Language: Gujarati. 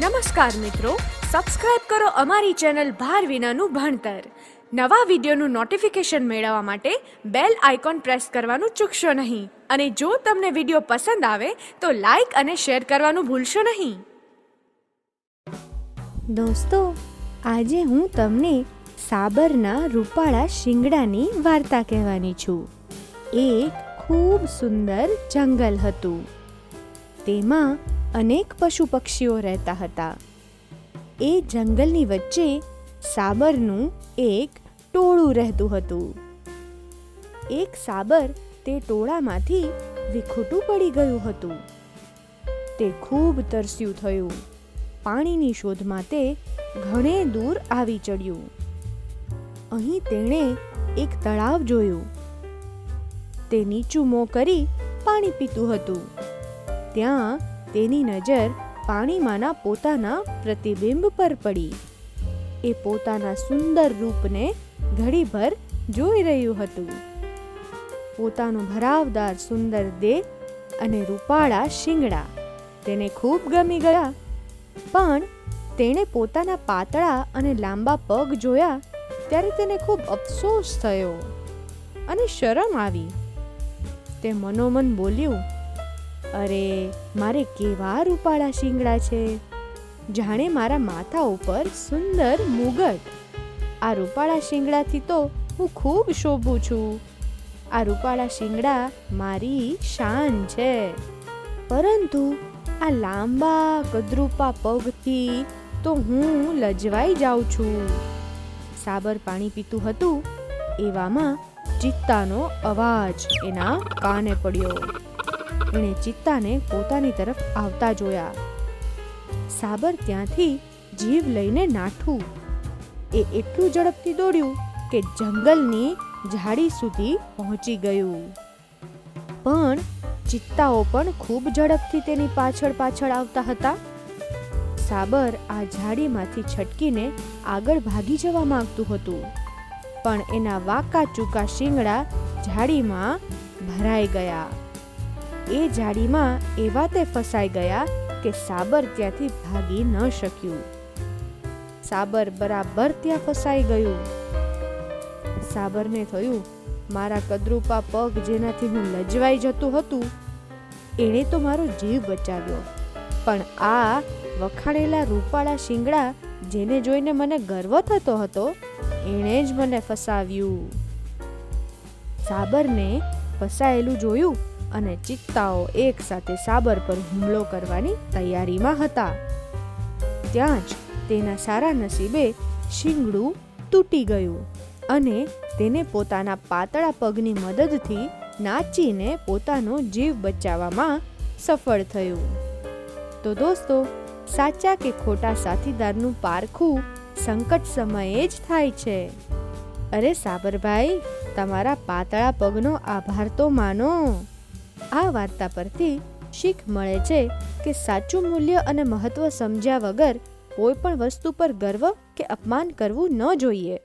નમસ્કાર મિત્રો સબસ્ક્રાઇબ કરો અમારી ચેનલ ભાર વિનાનું ભણતર. નવા વિડીયોનું નોટિફિકેશન મેળવવા માટે બેલ આઇકોન પ્રેસ કરવાનું ચૂકશો નહીં. અને જો તમને વીડિયો પસંદ આવે, તો લાઈક અને શેર કરવાનું ભૂલશો નહીં. દોસ્તો, આજે હું તમને સાબરના રૂપાળા શિંગડાની વાર્તા કહેવાની છું. એક ખૂબ સુંદર જંગલ હતું. તેમાં અનેક પશુ પક્ષીઓ રહેતા હતા. એ જંગલની વચ્ચે સાબરનું એક ટોળું રહેતું હતું. એક સાબર તે ટોળામાંથી વિખૂટું પડી ગયું હતું. તે ખૂબ તરસ્યું થયું. પાણીની શોધમાં તે ઘણે દૂર આવી ચડ્યું. અહીં તેણે એક તળાવ જોયું. તે નીચું મોં કરી પાણી પીતું હતું. ત્યાં તેની નજર પાણીમાંના પોતાના પ્રતિબિંબ પર પડી. એ પોતાના સુંદર રૂપને ઘડીભર જોઈ રહ્યું હતું. પોતાનું ભરાવદાર સુંદર દેહ અને રૂપાળા શિંગડા તેને ખૂબ ગમી ગયા. પણ તેણે પોતાના પાતળા અને લાંબા પગ જોયા ત્યારે તેને ખૂબ અફસોસ થયો અને શરમ આવી. તે મનોમન બોલ્યું અરે, મારે કેવા રૂપાળા શિંગડા છે? જાણે મારા માથા ઉપર સુંદર મુગટ. આ રૂપાળા શિંગડાથી તો હું ખૂબ શોભું છું. આ રૂપાળા શિંગડા મારી શાન છે. પરંતુ આ લાંબા, કદરૂપા પગથી તો હું લજવાઈ જાઉં છું. સાબર પાણી પીતું હતું, એવામાં ચિત્તાનો અવાજ એના કાને પડ્યો. એણે ચિત્તાને પોતાની તરફ આવતા જોયા. સાબર ત્યાંથી જીવ લઈને નાઠું. એ એટલું ઝડપથી દોડ્યું કે જંગલની ઝાડી સુધી પહોંચી ગયું. પણ ચિત્તાઓ પણ ખૂબ ઝડપથી તેની પાછળ પાછળ આવતા હતા. સાબર આ ઝાડીમાંથી છટકીને આગળ ભાગી જવા માંગતું હતું. પણ એના વાકા ચૂકા શિંગડા ઝાડીમાં ભરાઈ ગયા. એ જાળીમાં એવા તે ફસાઈ ગયા કે સાબર ત્યાંથી ભાગી ન શક્યું. સાબર બરાબર ત્યાં ફસાઈ ગયું. સાબરને થયું, મારા કદરૂપા પગ જેનાથી હું લજવાઈ જતું હતું, એણે તો મારો જીવ બચાવ્યો. પણ આ વખાણેલા રૂપાળા શિંગડા જેને જોઈને મને ગર્વ થતો હતો, એણે જ મને ફસાવ્યું. સાબરને ફસાયેલું જોયું અને ચિત્તાઓ એક સાથે સાબર પર હુમલો કરવાની તૈયારીમાં હતા. ત્યાં જ તેના સારા નસીબે શિંગડું તૂટી ગયું અને તેને પોતાના પાતળા પગની મદદથી નાચીને પોતાનો જીવ બચાવવામાં સફળ થયું. તો દોસ્તો, સાચા કે ખોટા સાથીદારનું પારખું સંકટ સમયે જ થાય છે. અરે સાબરભાઈ, તમારા પાતળા પગનો આભાર તો માનો. આ વાર્તા પરથી શીખ મળે છે કે સાચું મૂલ્ય અને મહત્વ સમજ્યા વગર કોઈ પણ વસ્તુ પર ગર્વ કે અપમાન કરવું ન જોઈએ.